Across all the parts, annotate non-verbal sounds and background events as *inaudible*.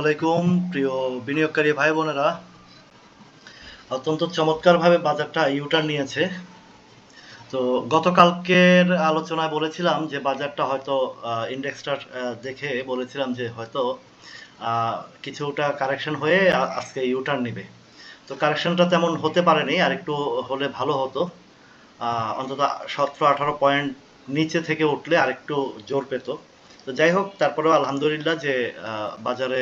আলাইকুম, প্রিয় বিনিয়োগকারী ভাই বোনেরা অত্যন্ত চমৎকারভাবে বাজারটা ইউটার্ন নিয়েছে। তো গতকালকের আলোচনায় বলেছিলাম যে বাজারটা হয়তো ইন্ডেক্সটা দেখে বলেছিলাম যে হয়তো কিছুটা কারেকশন হয়ে আজকে ইউটার্ন নেবে। তো কারেকশনটা তেমন হতে পারেনি, আর একটু হলে ভালো হতো। অন্তত সতেরো আঠারো পয়েন্ট নিচে থেকে উঠলে আরেকটু জোর পেত। তো যাই হোক তারপরেও আলহামদুলিল্লাহ যে বাজারে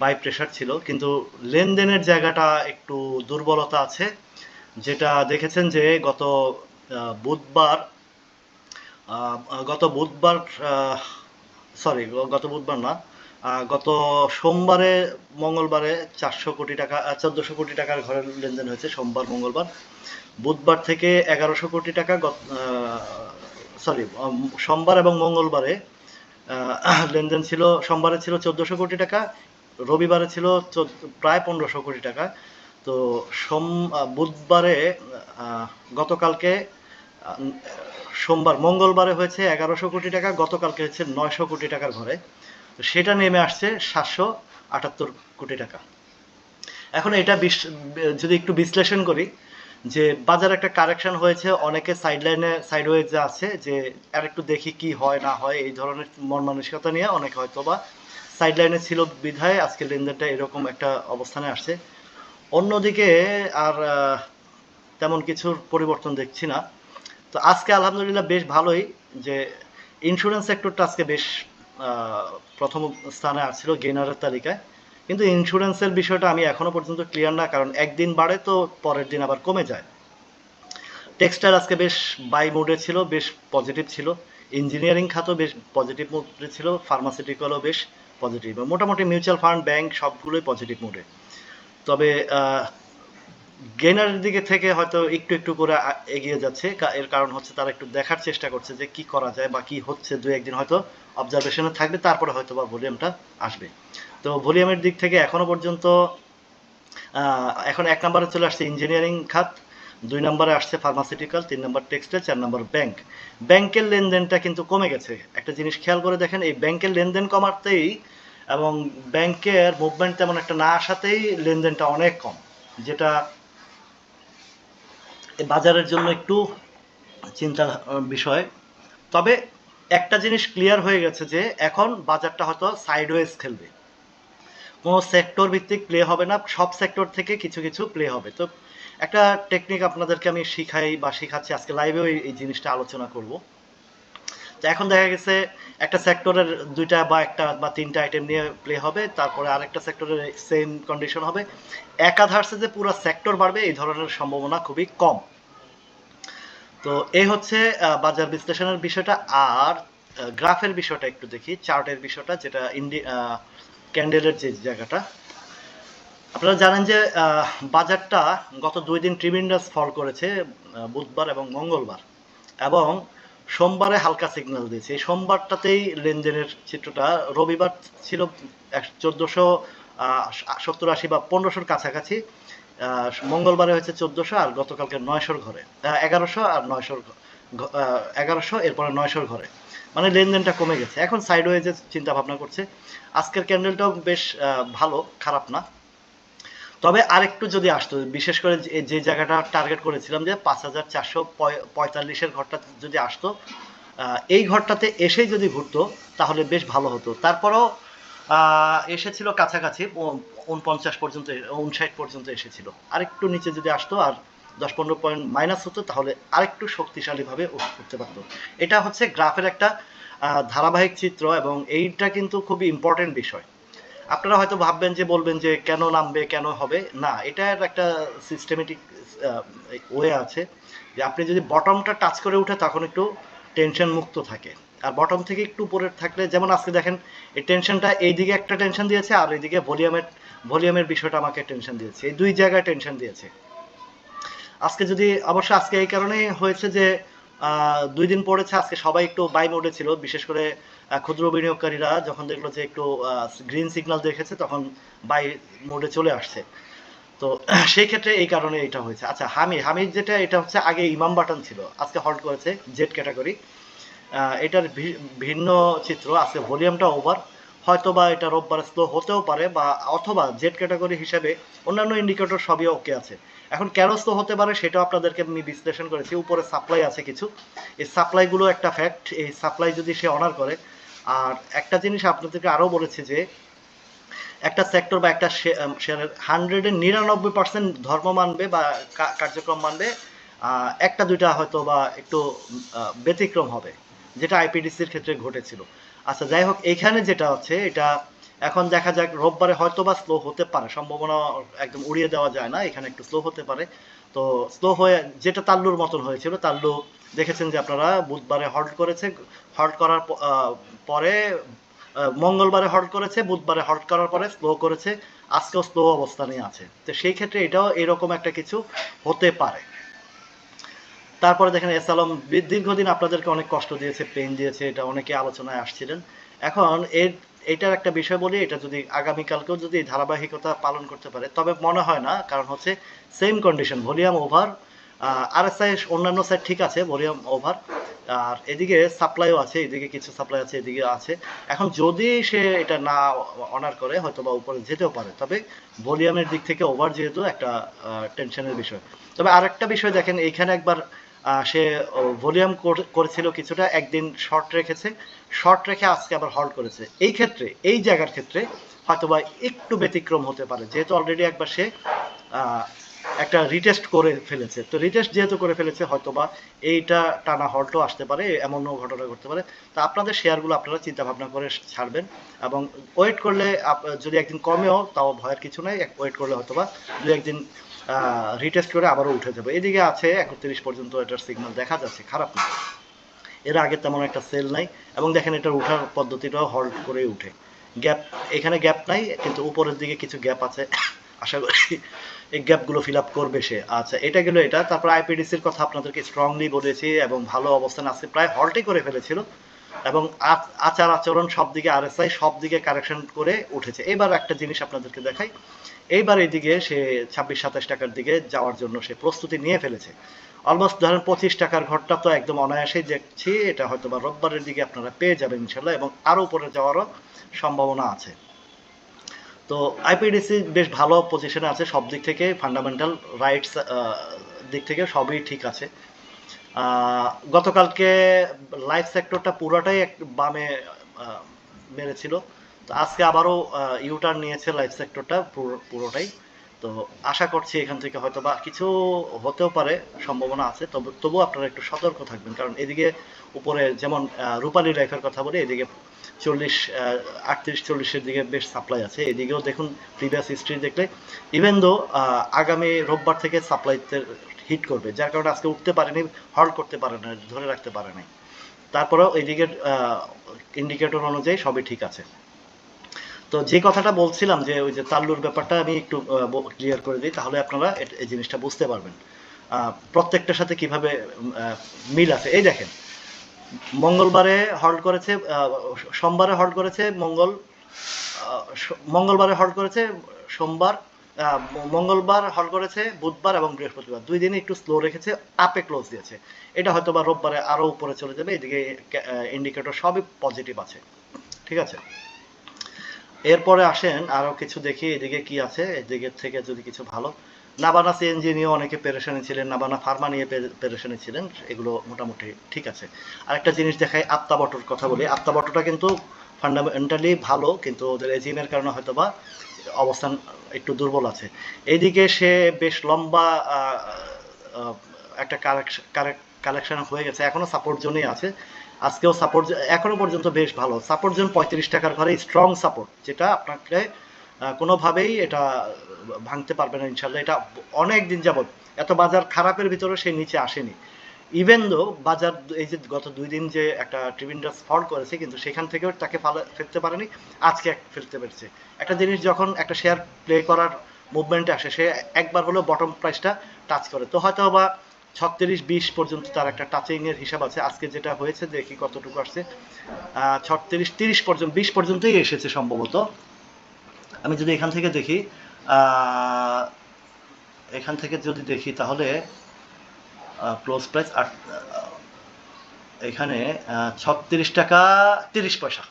বাই প্রেশার ছিল, কিন্তু লেনদেনের জায়গাটা একটু দুর্বলতা আছে। যেটা দেখেছেন যে, গত বুধবার গত বুধবার সরি গত বুধবার না গত সোমবারে, মঙ্গলবারে চারশো কোটি টাকা চোদ্দশো কোটি টাকার ঘরের লেনদেন হয়েছে, সোমবার, মঙ্গলবার। বুধবার থেকে এগারোশো কোটি টাকা সরি সোমবার এবং মঙ্গলবারে লেনদেন ছিল, সোমবারে ছিল চোদ্দশো কোটি টাকা, রবিবারে ছিল প্রায় পনেরোশো কোটি টাকা। তো সোম বুধবারে গতকালকে সোমবার, মঙ্গলবারে হয়েছে এগারোশো কোটি টাকা, গতকালকে হচ্ছে নয়শো কোটি টাকার ঘরে। সেটা নেমে আসছে সাতশো আটাত্তর কোটি টাকা। এখন এটা যদি একটু বিশ্লেষণ করি যে বাজারে একটা কারেকশন হয়েছে, অনেকে সাইডলাইনে সাইডওয়েজে আছে, যে আর একটু দেখি কি হয়, না হয়, এই ধরনের মন মানসিকতা নিয়ে অনেকে হয়তো বা সাইডলাইনে ছিল বিধায় আজকে লেনদেনটা এরকম একটা অবস্থানে আসছে। অন্যদিকে আর তেমন কিছুর পরিবর্তন দেখছি না। তো আজকে আলহামদুলিল্লাহ বেশ ভালোই যে ইন্স্যুরেন্স সেক্টরটা আজকে বেশ প্রথম স্থানে আসছিল গেনারের তালিকায়। কিন্তু ইন্স্যুরেন্সের বিষয়টা আমি এখনও পর্যন্ত ক্লিয়ার না, কারণ একদিন বাড়ে তো পরের দিন আবার কমে যায়। টেক্সটাইল আজকে বেশ বাই মোডে ছিল, বেশ পজিটিভ ছিল। ইঞ্জিনিয়ারিং খাতও বেশ পজিটিভ মোডে ছিল ফার্মাসিউটিক্যালও বেশ পজিটিভ মোটামুটি মিউচুয়াল ফান্ড ব্যাংক সবগুলোই পজিটিভ মোডে তবে গেনারের দিকে থেকে হয়তো একটু একটু করে এগিয়ে যাচ্ছে। এর কারণ হচ্ছে তারা একটু দেখার চেষ্টা করছে যে কি করা যায় বা কি হচ্ছে। দু একদিন হয়তো অবজারভেশনে থাকবে, তারপরে হয়তো বা ভলিউমটা আসবে। তো ভলিউমের দিক থেকে এখনও পর্যন্ত এখন এক নম্বরে চলে আসছে ইঞ্জিনিয়ারিং খাত, দুই নম্বরে আসছে ফার্মাসিউটিক্যাল তিন নম্বর টেক্সটাইল চার নম্বর ব্যাংক ব্যাংকের লেনদেনটা কিন্তু কমে গেছে। একটা জিনিস খেয়াল করে দেখেন, এই ব্যাংকের লেনদেন কমাতেই এবং ব্যাংকের মুভমেন্ট তেমন একটা না আসাতেই লেনদেনটা অনেক কম, যেটা বাজারের জন্য একটু চিন্তার বিষয়। তবে একটা জিনিস ক্লিয়ার হয়ে গেছে যে এখন বাজারটা হয়তো সাইডওয়েজ খেলবে। কোনো সেক্টর ভিত্তিক প্লে হবে না, সব সেক্টর থেকে কিছু কিছু প্লে হবে। তো একটা টেকনিক আপনাদেরকে আমি শিখাই বা শিখাচ্ছি, আজকে লাইভেও এই জিনিসটা আলোচনা করব। এখন দেখা গেছে একটা সেক্টরের দুইটা বা একটা বা তিনটা আইটেম নিয়ে প্লে হবে, তারপরে আরেকটা সেক্টরের সেম কন্ডিশন হবে। একাধারসে যে পুরো সেক্টর বাড়বে, এই ধরনের সম্ভাবনা খুবই কম। তো এই হচ্ছে বাজার বিশ্লেষণের বিষয়টা। আর গ্রাফের বিষয়টা একটু দেখি, চার্টের বিষয়টা, যেটা ইন্ডি ক্যান্ডেলের যে জায়গাটা। আপনারা জানেন যে বাজারটা গত দুই দিন ট্রিমিন্ডাস ফল করেছে বুধবার এবং মঙ্গলবার। এবং সোমবারে হালকা সিগন্যাল দিয়েছে। এই সোমবারটাতেই লেনদেনের চিত্রটা, রবিবার ছিল চোদ্দোশো সত্তর আশি বা পনেরোশোর কাছাকাছি মঙ্গলবারে হয়েছে চোদ্দোশো আর গতকালকে নয়শোর ঘরে এগারোশো আর নয়শোর এগারোশো, এরপরে নয়শোর ঘরে। মানে লেনদেনটা কমে গেছে। এখন সাইডওয়েজে চিন্তা ভাবনা করছে। আজকের ক্যান্ডেলটাও বেশ ভালো, খারাপ না। তবে আরেকটু যদি আসতো, বিশেষ করে যে- জায়গাটা টার্গেট করেছিলাম যে পাঁচ হাজার চারশো পঁয়তাল্লিশের ঘরটা যদি আসতো এই ঘরটাতে এসেই যদি ঘুরতো, তাহলে বেশ ভালো হতো। তারপরও এসেছিল কাছাকাছি উনপঞ্চাশ পর্যন্ত উনষাট পর্যন্ত এসেছিল। আরেকটু নিচে যদি আসতো আর দশ পনেরো পয়েন্ট মাইনাস হতো, তাহলে আরেকটু শক্তিশালীভাবে উঠ- উঠতে পারতো। এটা হচ্ছে গ্রাফের একটা ধারাবাহিক চিত্র এবং এইটা কিন্তু খুবই ইম্পর্টেন্ট বিষয়। আপনারা হয়তো ভাববেন যে, বলবেন যে কেন নামবে, কেন হবে? না এটার একটা সিস্টেমেটিক ওয়ে আছে যে আপনি যদি বটমটা টাচ করে উঠে তখন একটু টেনশন মুক্ত থাকে। আর বটম থেকে একটু উপরে থাকলে, যেমন আজকে দেখেন, এই টেনশনটা এইদিকে একটা টেনশন দিয়েছে আর এইদিকে ভলিউমের ভলিউমের বিষয়টা আমাকে টেনশন দিয়েছে। এই দুই জায়গায় টেনশন দিয়েছে। আজকে যদি, অবশ্য আজকে এই কারণেই হয়েছে যে দুই দিন পড়েছে আজকে সবাই একটু বাই মোডে ছিল বিশেষ করে ক্ষুদ্র বিনিয়োগকারীরা যখন দেখল যে একটু গ্রিন সিগন্যাল দেখেছে, তখন বাই মোডে চলে আসছে। তো, *clears throat* সেই ক্ষেত্রে এই কারণে এটা হয়েছে। আচ্ছা হামিদ হামিদ যেটা, এটা হচ্ছে আগে ইমাম বাটন ছিল, আজকে হল্ট করেছে জেড ক্যাটাগরি এটার ভিন্ন চিত্র, আজকে ভলিউমটা ওভার হয়তো বা এটা রোববার স্লো হতেও পারে বা অথবা জেড ক্যাটাগরি হিসেবে অন্যান্য ইন্ডিকেটর সবই ওকে আছে। এখন কেন স্লো হতে পারে সেটাও আপনাদেরকে আমি বিশ্লেষণ করেছি, উপরে সাপ্লাই আছে কিছু। এই সাপ্লাইগুলো একটা ফ্যাক্ট এই সাপ্লাই যদি সে অনার করে, আর একটা জিনিস আপনাদেরকে আরও বলেছি যে, একটা সেক্টর বা একটা শেয়ারের হান্ড্রেডের নিরানব্বই পার্সেন্ট ধর্ম মানবে বা কার্যক্রম মানবে একটা দুইটা হয়তো বা একটু ব্যতিক্রম হবে, যেটা আইপিডিসির ক্ষেত্রে ঘটেছিল। আচ্ছা যাই হোক, এখানে যেটা হচ্ছে এটা এখন দেখা যাক, রোববারে হয়তো বা স্লো হতে পারে। সম্ভাবনা একদম উড়িয়ে দেওয়া যায় না, এখানে একটু স্লো হতে পারে। তো স্লো হয়ে, যেটা তাল্লুর মতন হয়েছিল, তাল্লু দেখেছেন যে আপনারা, বুধবারে হল্ট করেছে হল্ট করার পরে মঙ্গলবারে হল্ট করেছে, বুধবারে হল্ট করার পরে স্লো করেছে, আজকেও স্লো অবস্থানে আছে। তো সেই ক্ষেত্রে এটাও এরকম একটা কিছু হতে পারে। তারপরে দেখেন এস আলম দীর্ঘদিন আপনাদেরকে অনেক কষ্ট দিয়েছে পেন দিয়েছে, এটা অনেকে আলোচনায় আসছিলেন। এখন এর এটার একটা বিষয় বলি, এটা যদি আগামীকালকেও যদি ধারাবাহিকতা পালন করতে পারে, তবে মনে হয় না, কারণ হচ্ছে same condition volume over R S I অন্যান্য সাইড ঠিক আছে ভলিউম ওভার আর এদিকে সাপ্লাইও আছে, এদিকে কিছু সাপ্লাই আছে, এদিকে আছে। এখন যদি সে এটা না অনার করে হয়তো বা উপরে যেতেও পারে, তবে ভলিউমের দিক থেকে ওভার যেহেতু একটা টেনশনের বিষয়। তবে আরেকটা বিষয় দেখেন এইখানে একবার সে ভলিউম করেছিল কিছুটা, একদিন শর্ট রেখেছে। শর্ট রেখে আজকে আবার হল্ড করেছে। এই ক্ষেত্রে, এই জায়গার ক্ষেত্রে হয়তোবা একটু ব্যতিক্রম হতে পারে। যেহেতু অলরেডি একবার সে একটা রিটেস্ট করে ফেলেছে। তো রিটেস্ট যেহেতু করে ফেলেছে, হয়তোবা এইটা টানা হল্টও আসতে পারে, এমনও ঘটনা ঘটতে পারে। তো আপনাদের শেয়ারগুলো আপনারা চিন্তা ভাবনা করে ছাড়বেন এবং ওয়েট করলে যদি একদিন কমেও, তাও ভয়ের কিছু নাই ওয়েট করলে হয়তোবা দু একদিন রিটেস্ট করে আবারও উঠে যাবে। এদিকে আছে একত্রিশ পর্যন্ত এটার সিগন্যাল দেখা যাচ্ছে, খারাপ না। এর আগে তেমন একটা সেল নাই এবং দেখেন এটার উঠার পদ্ধতিটাও হল্ট করেই উঠে। গ্যাপ এখানে গ্যাপ নাই, কিন্তু উপরের দিকে কিছু গ্যাপ আছে। *coughs* আশা করি এই গ্যাপগুলো ফিল আপ করবে সে। আচ্ছা এটা গেল এটা। তারপর আইপিডিসির কথা আপনাদেরকে স্ট্রংলি বলেছি এবং ভালো অবস্থান আছে, প্রায় হল্টই করে ফেলেছিল। এবং আচ- আচার আচরণ সব দিকে আরএসআই সব দিকে কারেকশন করে উঠেছে। এবার একটা জিনিস আপনাদেরকে দেখাই। এইবার এইদিকে সে ছাব্বিশ, সাতাশ টাকার দিকে যাওয়ার জন্য সে প্রস্তুতি নিয়ে ফেলেছে। অলমোস্ট ধরেন পঁচিশ টাকার ঘরটা তো একদম অনায়াসেই দেখছি। এটা হয়তো বা রোববারের দিকে আপনারা পেয়ে যাবেন ইনশাল্লাহ এবং আরও উপরে যাওয়ারও সম্ভাবনা আছে। তো আইপিডিসি বেশ ভালো পজিশনে আছে সব দিক থেকে ফান্ডামেন্টাল রাইটস দিক থেকে সবই ঠিক আছে। গতকালকে লাইফ সেক্টরটা পুরোটাই এক বামে মেরেছিল। তো আজকে আবারও ইউটার্ন নিয়েছে লাইফ সেক্টরটা পুরো- পুরোটাই। তো আশা করছি এখান থেকে হয়তো বা কিছু হতেও পারে, সম্ভাবনা আছে। তবে, তবুও আপনারা একটু সতর্ক থাকবেন, কারণ এদিকে উপরে যেমন রূপালী লাইফের কথা বলি, এদিকে চল্লিশ আটত্রিশ, চল্লিশের দিকে বেশ সাপ্লাই আছে। এদিকেও দেখুন প্রিভিয়াস হিস্ট্রি দেখলে ইভেন দো আগামী রোববার থেকে সাপ্লাইতে হিট করবে, যার কারণে আজকে উঠতে পারেনি হল্ড করতে পারে না ধরে রাখতে পারে নাই। তারপরেও এইদিকে ইন্ডিকেটর অনুযায়ী সবই ঠিক আছে। তো যে কথাটা বলছিলাম যে, ওই যে তাল্লুর ব্যাপারটা আমি একটু ক্লিয়ার করে দিই, তাহলে আপনারা এই জিনিসটা বুঝতে পারবেন। প্রত্যেকটার সাথে কীভাবে মিল আছে। এই দেখেন মঙ্গলবারে হল্ড করেছে সোমবারে হল্ড করেছে, মঙ্গল মঙ্গলবারে হল্ড করেছে, সোমবার মঙ্গলবার হল করেছে, বুধবার এবং বৃহস্পতিবার। দুই দিনে একটু স্লো রেখেছে আপে ক্লোজ দিয়েছে। এটা হয়তো বা রোববারে আরও উপরে চলে যাবে, এদিকে ইন্ডিকেটর সবই পজিটিভ আছে। ঠিক আছে? এরপরে আসেন, আরও কিছু দেখি, এদিকে কি আছে, এদিকে থেকে যদি কিছু ভালো। নাবানা সিএনজি নিয়ে অনেকে পেরেশানি ছিলেন নাবানা ফার্মা নিয়ে পেরেশানি ছিলেন এগুলো মোটামুটি ঠিক আছে। আরেকটা জিনিস দেখাই আত্মা বটর কথা বলি। আত্মা বটরটা কিন্তু ফান্ডামেন্টালি ভালো কিন্তু ওদের এজিমের কারণে হয়তো বা অবস্থান একটু দুর্বল আছে। এইদিকে সে বেশ লম্বা একটা কালেকশন হয়ে গেছে এখনও সাপোর্ট জোনেই আছে। আজকেও সাপোর্ট এখনও পর্যন্ত বেশ ভালো। সাপোর্ট জোন পঁয়ত্রিশ টাকার ঘরে স্ট্রং সাপোর্ট যেটা আপনাকে কোনোভাবেই এটা ভাঙতে পারবে না ইনশাল্লাহ এটা অনেক দিন যাবত এত বাজার খারাপের ভিতরে সে নিচে আসেনি। ইভেন দো বাজার এই যে গত দুই দিন যে একটা ট্রিবিন্ডাস ফল করেছে, কিন্তু সেখান থেকেও তাকে ফালা ফেলতে পারেনি, আজকে ফেলতে পেরেছে। একটা জিনিস যখন একটা শেয়ার প্লে করার মুভমেন্টে আসে, সে একবার হলেও বটম প্রাইসটা টাচ করে। তো হয়তো বা ছত্রিশ, বিশ পর্যন্ত তার একটা টাচিং এর হিসাব আছে। আজকে যেটা হয়েছে, দেখি কতটুকু আসছে। ছত্রিশ, তিরিশ পর্যন্ত, বিশ পর্যন্তই এসেছে সম্ভবত। আমি যদি এখান থেকে দেখি এখান থেকে যদি দেখি তাহলে ক্লোজ প্রাইস আট এখানে ছত্রিশ টাকা তিরিশ পয়সা।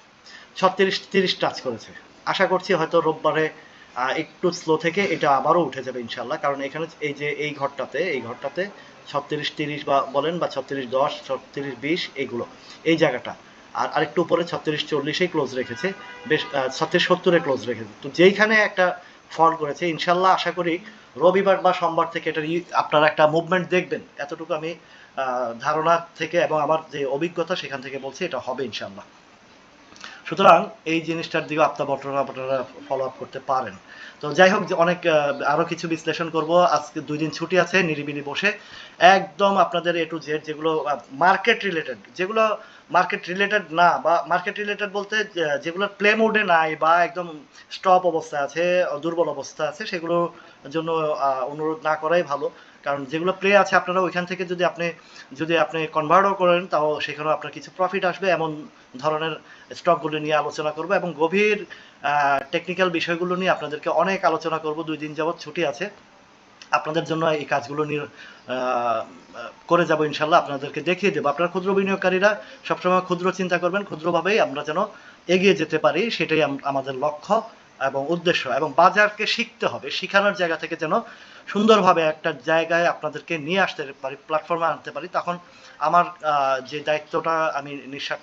ছত্রিশ, তিরিশ টাচ করেছে। আশা করছি হয়তো রোববারে একটু স্লো থেকে এটা আবারও উঠে যাবে ইনশাল্লাহ কারণ এখানে এই যে এই ঘরটাতে এই ঘরটাতে ছত্রিশ, তিরিশ বা বলেন বা ছত্রিশ দশ, ছত্রিশ বিশ এইগুলো এই জায়গাটা। আর আরেকটু উপরে ছত্রিশ, চল্লিশেই ক্লোজ রেখেছে, বেশ ছত্রিশ সত্তরে ক্লোজ রেখেছে। তো যেইখানে একটা ফল করেছে। ইনশাল্লাহ আশা করি রবিবার বা সোমবার থেকে এটার ই- আপনারা একটা মুভমেন্ট দেখবেন। এতটুকু আমি ধারণা থেকে এবং আমার যে অভিজ্ঞতা সেখান থেকে বলছি এটা হবে ইনশাল্লাহ। সুতরাং এই জিনিসটার দিকে আপনার বটরা আপনারা ফলো আপ করতে পারেন। তো যাই হোক অনেক আহ, আরও কিছু বিশ্লেষণ করব। আজকে দুই দিন ছুটি আছে নিরিবিলি বসে। একদম আপনাদের এ টু জেড যেগুলো মার্কেট রিলেটেড যেগুলো মার্কেট রিলেটেড না, বা মার্কেট রিলেটেড বলতে যেগুলো প্লে মোডে নাই বা একদম স্টপ অবস্থা আছে, দুর্বল অবস্থা আছে সেগুলোর জন্য অনুরোধ না করাই ভালো। কারণ যেগুলো প্লে আছে, আপনারা ওইখান থেকে যদি আপনি যদি আপনি কনভার্টও করেন, তাও সেখানেও আপনার কিছু প্রফিট আসবে, এমন ধরনের স্টকগুলো নিয়ে আলোচনা করব। এবং গভীর টেকনিক্যাল বিষয়গুলো নিয়ে আপনাদেরকে অনেক আলোচনা করব, দুই দিন যাবৎ ছুটি আছে। আপনাদের জন্য এই কাজগুলো করে যাব ইনশাল্লাহ, আপনাদেরকে দেখিয়ে দেবো। আপনারা ক্ষুদ্র বিনিয়োগকারীরা সবসময় ক্ষুদ্র চিন্তা করবেন, ক্ষুদ্রভাবেই আমরা যেন এগিয়ে যেতে পারি, সেটাই আমাদের লক্ষ্য এবং উদ্দেশ্য। এবং বাজারকে শিখতে হবে, শিখানোর জায়গা থেকে যেন সুন্দরভাবে একটা জায়গায় আপনাদেরকে নিয়ে আসতে পারি প্ল্যাটফর্মে আনতে পারি। তখন আমার যে দায়িত্বটা আমি নিঃস্বার্থ